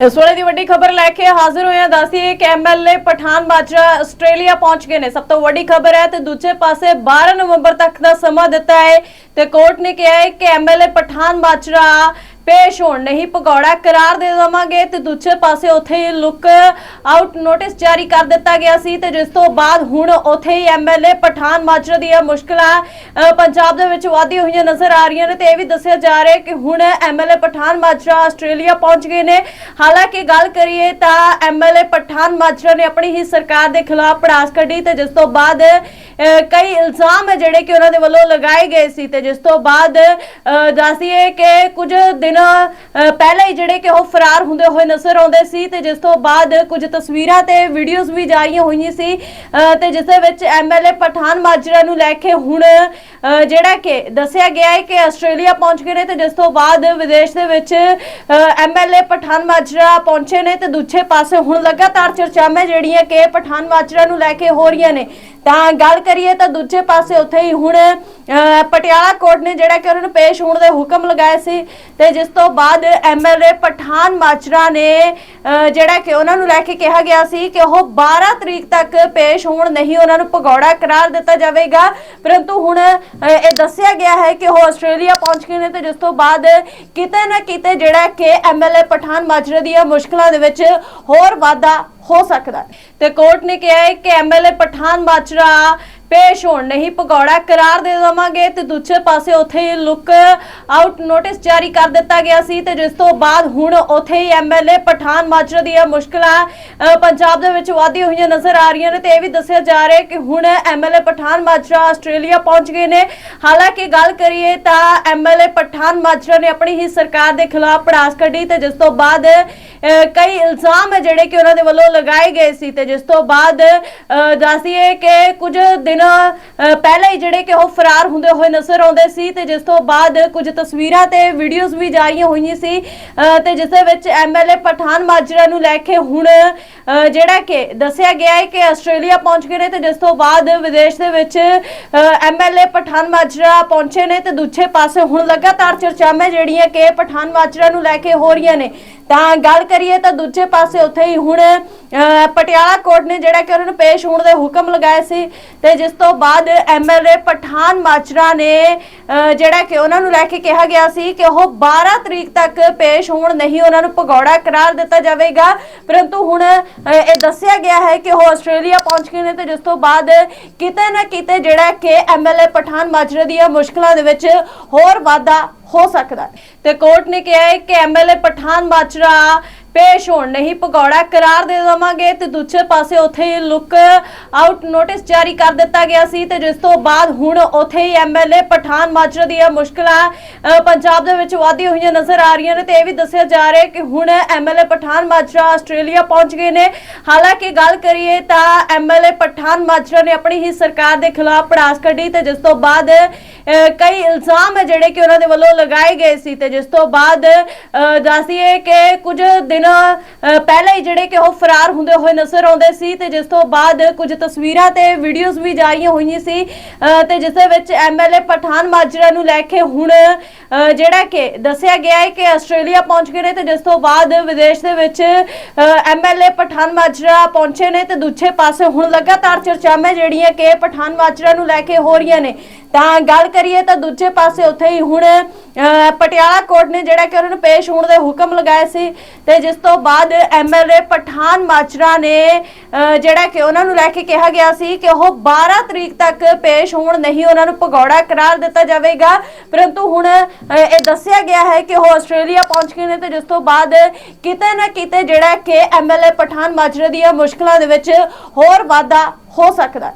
ਇਸ ਵੇਲੇ ਦੀ ਵੱਡੀ ਖਬਰ ਲੈ ਕੇ ਹਾਜ਼ਰ ਹੋਏ ਹਾਂ। ਦੱਸੀਏ ਕਿ ਐਮਐਲਏ ਪਠਾਨ ਮਾਜਰਾ ਆਸਟ੍ਰੇਲੀਆ ਪਹੁੰਚ ਗਏ ਨੇ। ਸਭ ਤੋਂ ਵੱਡੀ ਖਬਰ ਹੈ ਤੇ ਦੂਜੇ ਪਾਸੇ 12 ਨਵੰਬਰ ਤੱਕ ਦਾ ਸਮਾਂ ਦਿੱਤਾ ਹੈ ਤੇ ਕੋਰਟ ਨੇ ਕਿਹਾ ਹੈ ਕਿ ਐਮਐਲਏ ਪਠਾਨ ਮਾਜਰਾ ਪੇਸ਼ ਹੋਣ ਨਹੀਂ ਭਗੌੜਾ ਕਰਾਰ ਦੇ ਦੇਵਾਂਗੇ ਤੇ ਦੂਜੇ ਪਾਸੇ ਉੱਥੇ ਹੀ ਲੁੱਕ ਆਊਟ ਨੋਟਿਸ ਜਾਰੀ ਕਰ ਦਿੱਤਾ ਗਿਆ ਸੀ ਤੇ ਜਿਸ ਤੋਂ ਬਾਅਦ ਹੁਣ ਉੱਥੇ ਹੀ ਐਮਐਲਏ ਪਠਾਨ ਮਾਜਰਾ ਦੀਆਂ ਮੁਸ਼ਕਲਾਂ ਪੰਜਾਬ ਦੇ ਵਿੱਚ ਵਾਧੀ ਹੋਈਆਂ ਨਜ਼ਰ ਆ ਰਹੀਆਂ ਨੇ ਤੇ ਇਹ ਵੀ ਦੱਸਿਆ ਜਾ ਰਿਹਾ ਕਿ ਹੁਣ ਐਮਐਲਏ ਪਠਾਨ ਮਾਜਰਾ ਆਸਟ੍ਰੇਲੀਆ ਪਹੁੰਚ ਗਏ ਨੇ। ਹਾਲਾਂਕਿ ਗੱਲ ਕਰੀਏ ਤਾਂ ਐਮਐਲਏ ਪਠਾਨ ਮਾਜਰਾ ਨੇ ਆਪਣੀ ਹੀ ਸਰਕਾਰ ਦੇ ਖਿਲਾਫ ਪੜਾਸ ਕੱਢੀ ਤੇ ਜਿਸ ਤੋਂ ਬਾਅਦ ਕਈ ਇਲਜ਼ਾਮ ਹੈ ਜਿਹੜੇ ਕਿ ਉਹਨਾਂ ਦੇ ਵੱਲੋਂ ਲਗਾਏ ਗਏ ਸੀ ਤੇ ਜਿਸ ਤੋਂ ਬਾਅਦ ਅ, ਦੱਸੀਏ ਕਿ ਕੁਝ ਦਿਨ ਅ, ਪਹਿਲਾਂ ਹੀ ਜਿਹੜੇ ਕਿ ਉਹ ਫਰਾਰ ਹੁੰਦੇ ਹੋਏ ਨਜ਼ਰ ਆਉਂਦੇ ਸੀ ਤੇ ਜਿਸ ਤੋਂ ਬਾਅਦ ਕੁਝ ਤਸਵੀਰਾਂ ਤੇ ਵੀਡੀਓਜ਼ ਵੀ ਜਾਰੀਆਂ ਹੋਈਆਂ ਸੀ। ਤੇ ਜਿਸ ਦੇ ਵਿੱਚ ਐਮਐਲਏ ਪਠਾਨ ਮਾਜਰਾ ਨੂੰ ਲੈ ਕੇ ਹੁਣ ਜਿਹੜਾ ਕਿ ਦੱਸਿਆ ਗਿਆ ਹੈ ਕਿ ਆਸਟ੍ਰੇਲੀਆ ਪਹੁੰਚ ਗਏ ਨੇ ਤੇ ਜਿਸ ਤੋਂ ਬਾਅਦ ਵਿਦੇਸ਼ ਦੇ ਵਿੱਚ ਐਮਐਲਏ ਪਠਾਨ ਮਾਜਰਾ ਪਹੁੰਚੇ ਨੇ ਤੇ ਦੂਜੇ ਪਾਸੇ ਹੁਣ ਲਗਾਤਾਰ ਚਰਚਾਵਾਂ ਜਿਹੜੀਆਂ ਕਿ ਪਠਾਨ ਮਾਜਰਾ ਨੂੰ ਲੈ ਕੇ ਹੋ ਰਹੀਆਂ ਨੇ। ਤਾਂ ਗੱਲ ਕਰੀਏ ਤਾਂ ਦੂਜੇ ਪਾਸੇ ਉੱਥੇ ਹੀ ਹੁਣ ਪਟਿਆਲਾ ਕੋਰਟ ਨੇ ਜਿਹੜਾ ਕਿ ਉਹਨਾਂ ਨੂੰ ਪੇਸ਼ ਹੋਣ ਦੇ ਹੁਕਮ ਲਗਾਏ ਸੀ ਤੇ ਜਿਸ ਤੋਂ ਬਾਅਦ ਐਮਐਲਏ ਪਠਾਨ ਮਾਜਰਾ ਨੇ ਜਿਹੜਾ ਕਿ ਉਹਨਾਂ ਨੂੰ ਲੈ ਕੇ ਕਿਹਾ ਗਿਆ ਸੀ ਕਿ ਉਹ 12 ਤਰੀਕ ਤੱਕ ਪੇਸ਼ ਹੋਣ ਨਹੀਂ ਉਹਨਾਂ ਨੂੰ ਭਗੌੜਾ ਕਰਾਰ ਦਿੱਤਾ ਜਾਵੇਗਾ। ਪਰੰਤੂ ਹੁਣ ਇਹ ਦੱਸਿਆ ਗਿਆ ਹੈ ਕਿ ਉਹ ਆਸਟ੍ਰੇਲੀਆ ਪਹੁੰਚ ਗਏ ਨੇ ਤੇ ਜਿਸ ਤੋਂ ਬਾਅਦ ਕਿਤੇ ਨਾ ਕਿਤੇ ਜਿਹੜਾ ਕਿ ਐਮਐਲਏ ਪਠਾਨ ਮਾਜਰਾ ਦੀਆਂ ਮੁਸ਼ਕਲਾਂ ਦੇ ਵਿੱਚ ਹੋਰ ਵਾਧਾ ਹੋ ਸਕਦਾ ਹੈ। ਤੇ ਕੋਰਟ ਨੇ ਕਿਹਾ ਹੈ ਕਿ ਐਮਐਲਏ ਪਠਾਨ ਮਾਜਰਾ ਪੇਸ਼ ਹੋਣ ਨਹੀਂ ਭਗੌੜਾ ਕਰਾਰ ਦੇ ਦੇਵਾਂਗੇ ਤੇ ਦੂਜੇ ਪਾਸੇ ਉੱਥੇ ਹੀ ਲੁੱਕ ਆਊਟ ਨੋਟਿਸ ਜਾਰੀ ਕਰ ਦਿੱਤਾ ਗਿਆ ਸੀ ਤੇ ਜਿਸ ਤੋਂ ਬਾਅਦ ਹੁਣ ਉੱਥੇ ਹੀ ਐਮਐਲਏ ਪਠਾਨ ਮਾਜਰਾ ਦੀਆਂ ਮੁਸ਼ਕਲਾਂ ਪੰਜਾਬ ਦੇ ਵਿੱਚ ਵਾਧੀ ਹੋਈਆਂ ਨਜ਼ਰ ਆ ਰਹੀਆਂ ਨੇ ਤੇ ਇਹ ਵੀ ਦੱਸਿਆ ਜਾ ਰਿਹਾ ਕਿ ਹੁਣ ਐਮਐਲਏ ਪਠਾਨ ਮਾਜਰਾ ਆਸਟ੍ਰੇਲੀਆ ਪਹੁੰਚ ਗਏ ਨੇ। ਹਾਲਾਂਕਿ ਗੱਲ ਕਰੀਏ ਤਾਂ ਐਮਐਲਏ ਪਠਾਨ ਮਾਜਰਾ ਨੇ ਆਪਣੀ ਹੀ ਸਰਕਾਰ ਦੇ ਖਿਲਾਫ ਪੜਾਸ ਕੱਢੀ ਤੇ ਜਿਸ ਤੋਂ ਬਾਅਦ ਕਈ ਇਲਜ਼ਾਮ ਹੈ ਜਿਹੜੇ ਕਿ ਉਹਨਾਂ ਦੇ ਵੱਲੋਂ ਲਗਾਏ ਗਏ ਸੀ ਤੇ ਜਿਸ ਤੋਂ ਬਾਅਦ ਅ, ਦੱਸੀਏ ਕਿ ਕੁਝ ਦਿਨ ਅ, ਪਹਿਲਾਂ ਹੀ ਜਿਹੜੇ ਕਿ ਉਹ ਫਰਾਰ ਹੁੰਦੇ ਹੋਏ ਨਜ਼ਰ ਆਉਂਦੇ ਸੀ ਤੇ ਜਿਸ ਤੋਂ ਬਾਅਦ ਕੁਝ ਤਸਵੀਰਾਂ ਤੇ ਵੀਡੀਓਜ਼ ਵੀ ਜਾਰੀਆਂ ਹੋਈਆਂ ਸੀ। ਤੇ ਜਿਸ ਦੇ ਵਿੱਚ ਐਮਐਲਏ ਪਠਾਨ ਮਾਜਰਾ ਨੂੰ ਲੈ ਕੇ ਹੁਣ ਜਿਹੜਾ ਕਿ ਦੱਸਿਆ ਗਿਆ ਹੈ ਕਿ ਆਸਟ੍ਰੇਲੀਆ ਪਹੁੰਚ ਗਏ ਨੇ ਤੇ ਜਿਸ ਤੋਂ ਬਾਅਦ ਵਿਦੇਸ਼ ਦੇ ਵਿੱਚ ਐਮਐਲਏ ਪਠਾਨ ਮਾਜਰਾ ਪਹੁੰਚੇ ਨੇ ਤੇ ਦੂਜੇ ਪਾਸੇ ਹੁਣ ਲਗਾਤਾਰ ਚਰਚਾਵਾਂ ਜਿਹੜੀਆਂ ਕਿ ਪਠਾਨ ਮਾਜਰਾ ਨੂੰ ਲੈ ਕੇ ਹੋ ਰਹੀਆਂ ਨੇ। ਤਾਂ ਗੱਲ ਕਰੀਏ ਤਾਂ ਦੂਜੇ ਪਾਸੇ ਉੱਥੇ ਹੀ ਹੁਣ ਅ, ਪਟਿਆਲਾ ਕੋਰਟ ਨੇ ਜਿਹੜਾ ਕਿ ਉਹਨਾਂ ਨੂੰ ਪੇਸ਼ ਹੋਣ ਦੇ ਹੁਕਮ ਲਗਾਏ ਸੀ ਤੇ ਜਿਸ ਤੋਂ ਬਾਅਦ ਐਮਐਲਏ ਪਠਾਨ ਮਾਜਰਾ ਨੇ ਜਿਹੜਾ ਕਿ ਉਹਨਾਂ ਨੂੰ ਲੈ ਕੇ ਕਿਹਾ ਗਿਆ ਸੀ ਕਿ ਉਹ 12 ਤਰੀਕ ਤੱਕ ਪੇਸ਼ ਹੋਣ ਨਹੀਂ, ਉਹਨਾਂ ਨੂੰ ਭਗੌੜਾ ਕਰਾਰ ਦਿੱਤਾ ਜਾਵੇਗਾ। ਪਰੰਤੂ ਹੁਣ ਇਹ ਦੱਸਿਆ ਗਿਆ ਹੈ ਕਿ ਉਹ ਆਸਟ੍ਰੇਲੀਆ ਪਹੁੰਚ ਗਏ ਨੇ ਤੇ ਜਿਸ ਤੋਂ ਬਾਅਦ ਕਿਤੇ ਨਾ ਕਿਤੇ ਜਿਹੜਾ ਕਿ ਐਮਐਲਏ ਪਠਾਨ ਮਾਜਰਾ ਦੀਆਂ ਮੁਸ਼ਕਲਾਂ ਦੇ ਵਿੱਚ ਹੋਰ ਵਾਧਾ ਹੋ ਸਕਦਾ ਤੇ ਕੋਰਟ ਨੇ ਕਿਹਾ ਹੈ ਕਿ ਐਮਐਲਏ ਪਠਾਨ ਮਾਜਰਾ ਪੇਸ਼ ਹੋਣ ਨਹੀਂ ਭਗੌੜਾ ਕਰਾਰ ਦੇ ਦੇਵਾਂਗੇ ਤੇ ਦੂਜੇ ਪਾਸੇ ਉੱਥੇ ਹੀ ਲੁੱਕ ਆਊਟ ਨੋਟਿਸ ਜਾਰੀ ਕਰ ਦਿੱਤਾ ਗਿਆ ਸੀ ਤੇ ਜਿਸ ਤੋਂ ਬਾਅਦ ਹੁਣ ਉੱਥੇ ਹੀ ਐਮਐਲਏ ਪਠਾਨ ਮਾਜਰਾ ਦੀਆਂ ਮੁਸ਼ਕਲਾਂ ਪੰਜਾਬ ਦੇ ਵਿੱਚ ਵਾਧੀ ਹੋਈਆਂ ਨਜ਼ਰ ਆ ਰਹੀਆਂ ਨੇ ਤੇ ਇਹ ਵੀ ਦੱਸਿਆ ਜਾ ਰਿਹਾ ਕਿ ਹੁਣ ਐਮਐਲਏ ਪਠਾਨ ਮਾਜਰਾ ਆਸਟ੍ਰੇਲੀਆ ਪਹੁੰਚ ਗਏ ਨੇ। ਹਾਲਾਂਕਿ ਗੱਲ ਕਰੀਏ ਤਾਂ ਐਮਐਲਏ ਪਠਾਨ ਮਾਜਰਾ ਨੇ ਆਪਣੀ ਹੀ ਸਰਕਾਰ ਦੇ ਖਿਲਾਫ ਪੜਾਸ ਕੱਢੀ ਤੇ ਜਿਸ ਤੋਂ ਬਾਅਦ ਕਈ ਇਲਜ਼ਾਮ ਹੈ ਜਿਹੜੇ ਕਿ ਉਹਨਾਂ ਦੇ ਵੱਲੋਂ ਲਗਾਏ ਗਏ ਸੀ ਤੇ ਜਿਸ ਤੋਂ ਬਾਅਦ ਅ, ਦੱਸੀਏ ਕਿ ਕੁਝ ਦਿਨ ਪਹਿਲਾਂ ਹੀ ਜਿਹੜੇ ਕਿ ਉਹ ਫਰਾਰ ਹੁੰਦੇ ਹੋਏ ਨਜ਼ਰ ਆਉਂਦੇ ਸੀ ਤੇ ਜਿਸ ਤੋਂ ਬਾਅਦ ਕੁਝ ਤਸਵੀਰਾਂ ਤੇ ਵੀਡੀਓਜ਼ ਵੀ ਜਾਰੀਆਂ ਹੋਈਆਂ ਸੀ। ਅ, ਤੇ ਜਿਸ ਦੇ ਵਿੱਚ ਐਮਐਲਏ ਪਠਾਨ ਮਾਜਰਾ ਨੂੰ ਲੈ ਕੇ ਹੁਣ ਜਿਹੜਾ ਕਿ ਦੱਸਿਆ ਗਿਆ ਹੈ ਕਿ ਆਸਟ੍ਰੇਲੀਆ ਪਹੁੰਚ ਗਏ ਨੇ ਤੇ ਜਿਸ ਤੋਂ ਬਾਅਦ ਵਿਦੇਸ਼ ਦੇ ਵਿੱਚ ਐਮਐਲਏ ਪਠਾਨ ਮਾਜਰਾ ਪਹੁੰਚੇ ਨੇ ਤੇ ਦੂਜੇ ਪਾਸੇ ਹੁਣ ਲਗਾਤਾਰ ਚਰਚਾਵਾਂ ਜਿਹੜੀਆਂ ਕਿ ਪਠਾਨ ਮਾਜਰਾ ਨੂੰ ਲੈ ਕੇ ਹੋ ਰਹੀਆਂ ਨੇ। ਤਾਂ ਗੱਲ ਕਰੀਏ ਤਾਂ ਦੂਜੇ ਪਾਸੇ ਉੱਥੇ ਹੀ ਹੁਣ ਪਟਿਆਲਾ ਕੋਰਟ ਨੇ ਜਿਹੜਾ ਕਿ ਉਹਨਾਂ ਨੂੰ ਪੇਸ਼ ਹੋਣ ਦੇ ਹੁਕਮ ਲਗਾਏ ਸੀ ਤੇ ਜਿਸ ਤੋਂ ਬਾਅਦ ਐਮਐਲਏ ਪਠਾਨ ਮਾਜਰਾ ਨੇ ਜਿਹੜਾ ਕਿ ਉਹਨਾਂ ਨੂੰ ਲੈ ਕੇ ਕਿਹਾ ਗਿਆ ਸੀ ਕਿ ਉਹ 12 ਤਰੀਕ ਤੱਕ ਪੇਸ਼ ਹੋਣ ਨਹੀਂ ਉਹਨਾਂ ਨੂੰ ਭਗੌੜਾ ਕਰਾਰ ਦਿੱਤਾ ਜਾਵੇਗਾ। ਪਰੰਤੂ ਹੁਣ ਅ, ਇਹ ਦੱਸਿਆ ਗਿਆ ਹੈ ਕਿ ਉਹ ਆਸਟ੍ਰੇਲੀਆ ਪਹੁੰਚ ਗਏ ਨੇ ਤੇ ਜਿਸ ਤੋਂ ਬਾਅਦ ਕਿਤੇ ਨਾ ਕਿਤੇ ਜਿਹੜਾ ਕਿ ਐਮਐਲਏ ਪਠਾਨ ਮਾਜਰੇ ਦੀਆਂ ਮੁਸ਼ਕਲਾਂ ਦੇ ਵਿੱਚ ਹੋਰ ਵਾਧਾ ਹੋ ਸਕਦਾ ਹੈ।